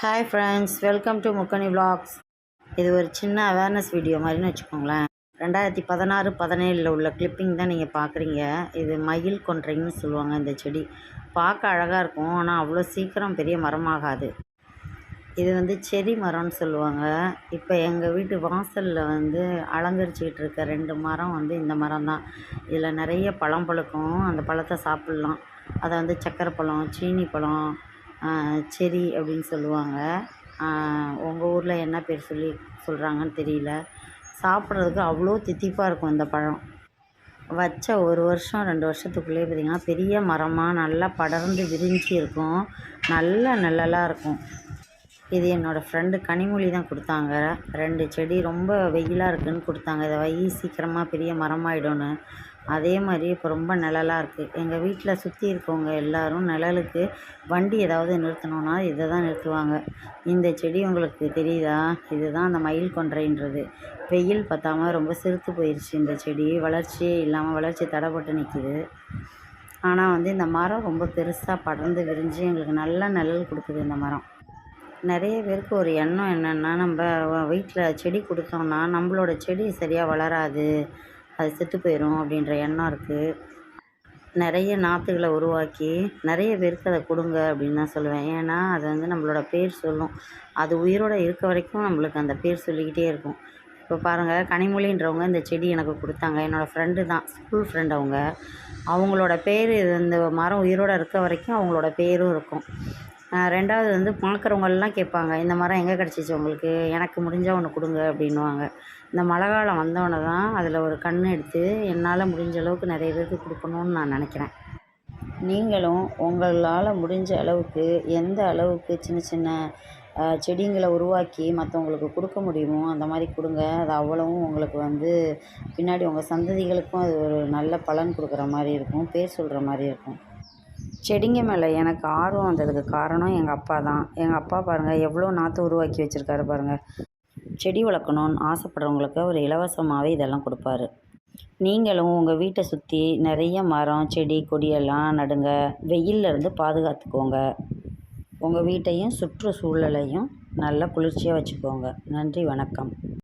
Hi friends welcome to Mukkani vlogs. இது ஒரு சின்ன அவேர்னஸ் வீடியோ மாதிரின்னு வச்சுக்கோங்களேன். ரெண்டாயிரத்தி பதினாறு பதினேழில் உள்ள கிளிப்பிங் தான் நீங்கள் பார்க்குறீங்க இது மயில் கொன்றைன்னு சொல்லுவாங்க இந்த செடி. பார்க்க அழகாக இருக்கும் ஆனால் அவ்வளோ சீக்கிரம் பெரிய மரமாகாது. இது வந்து செரி மரம்னு சொல்லுவாங்க. இப்போ எங்கள் வீட்டு வாசலில் வந்து அலங்கரிச்சிக்கிட்டு இருக்க ரெண்டு மரம் வந்து இந்த மரம் தான் இதில் நிறைய பழம் பழுக்கும் அந்த பழத்தை சாப்பிட்லாம். அதை வந்து சக்கரை பழம் சீனி பழம் செரி அப்படின்னு சொல்லுவாங்க. உங்கள் ஊரில் என்ன பேர் சொல்லி சொல்கிறாங்கன்னு தெரியல. சாப்பிட்றதுக்கு அவ்வளோ தித்திப்பாக இருக்கும் இந்த பழம். வச்ச ஒரு வருஷம் ரெண்டு வருஷத்துக்குள்ளேயே பார்த்திங்கன்னா பெரிய மரமாக நல்லா படர்ந்து விரிஞ்சு இருக்கும். நல்ல நிழலாக இருக்கும். இது என்னோடய ஃப்ரெண்டு கனிமொழி தான் கொடுத்தாங்க. ரெண்டு செடி ரொம்ப வெயிலாக இருக்குதுன்னு கொடுத்தாங்க. இதை வை சீக்கிரமாக பெரிய மரமாயிடும்னு. அதே மாதிரி இப்போ ரொம்ப நிழலாக இருக்குது எங்கள் வீட்டில் சுற்றி இருக்கவங்க எல்லோரும் நிழலுக்கு வண்டி ஏதாவது நிறுத்தணுன்னா இதை தான் நிறுத்துவாங்க. இந்த செடி உங்களுக்கு தெரியுதா? இதுதான் அந்த மயில் கொன்றைன்றது. வெயில் பத்தாமல் ரொம்ப சிறுத்து போயிடுச்சு இந்த செடி. வளர்ச்சியே இல்லாமல் வளர்ச்சி தடைப்பட்டு நிற்கிது ஆனால் வந்து இந்த மரம் ரொம்ப பெருசாக படர்ந்து விரிஞ்சு எங்களுக்கு நல்ல நிழல் கொடுக்குது இந்த மரம். நிறைய பேருக்கு ஒரு எண்ணம் என்னென்னா நம்ம வீட்டில் செடி கொடுத்தோம்னா நம்மளோட செடி சரியாக வளராது. அது செத்து போயிடும் அப்படின்ற எண்ணம் இருக்குது நிறைய நாற்றுகளை உருவாக்கி நிறைய பேருக்கு அதை கொடுங்க அப்படின்னு தான் சொல்லுவேன். ஏன்னா அது வந்து நம்மளோட பேர் சொல்லும். அது உயிரோடு இருக்க வரைக்கும் நம்மளுக்கு அந்த பேர் சொல்லிக்கிட்டே இருக்கும். இப்போ பாருங்கள் கனிமொழின்றவங்க இந்த செடி எனக்கு கொடுத்தாங்க. என்னோடய ஃப்ரெண்டு தான் ஸ்கூல் ஃப்ரெண்ட் அவங்க. அவங்களோட பேர் இந்த மரம் உயிரோடு இருக்க வரைக்கும் அவங்களோட பேரும் இருக்கும். ரெண்டாவது வந்து பார்க்குறவங்கள்லாம் கேட்பாங்க இந்த மரம் எங்கே கிடச்சிச்சு உங்களுக்கு? எனக்கு முடிஞ்சால் ஒன்று கொடுங்க அப்படின்னுவாங்க. இந்த மழை காலம் வந்தோடனே தான் அதில் ஒரு கண் எடுத்து என்னால் முடிஞ்ச அளவுக்கு நிறைய பேருக்கு கொடுக்கணுன்னு நான் நினைக்கிறேன். நீங்களும் உங்களால் முடிஞ்ச அளவுக்கு எந்த அளவுக்கு சின்ன சின்ன செடிங்களை உருவாக்கி மற்றவங்களுக்கு கொடுக்க முடியுமோ அந்த மாதிரி கொடுங்க. அது அவ்வளவும் உங்களுக்கு வந்து பின்னாடி உங்கள் சந்ததிகளுக்கும் அது ஒரு நல்ல பலன் கொடுக்குற மாதிரி இருக்கும் பேர் சொல்கிற மாதிரி இருக்கும். செடிங்க மேலே எனக்கு ஆர்வம் வந்ததுக்கு காரணம் எங்கள் அப்பா தான். எங்கள் அப்பா பாருங்கள் எவ்வளோ நாற்று உருவாக்கி வச்சுருக்காரு பாருங்கள் செடி வளர்க்கணுன்னு ஆசைப்படுறவங்களுக்கு அவர் இலவசமாகவே இதெல்லாம் கொடுப்பாரு. நீங்களும் உங்கள் வீட்டை சுற்றி நிறைய மரம் செடி கொடியெல்லாம் நடுங்க வெயிலிருந்து பாதுகாத்துக்கோங்க. உங்கள் வீட்டையும் சுற்றுச்சூழலையும் நல்லா குளிர்ச்சியாக வச்சுக்கோங்க. நன்றி வணக்கம்.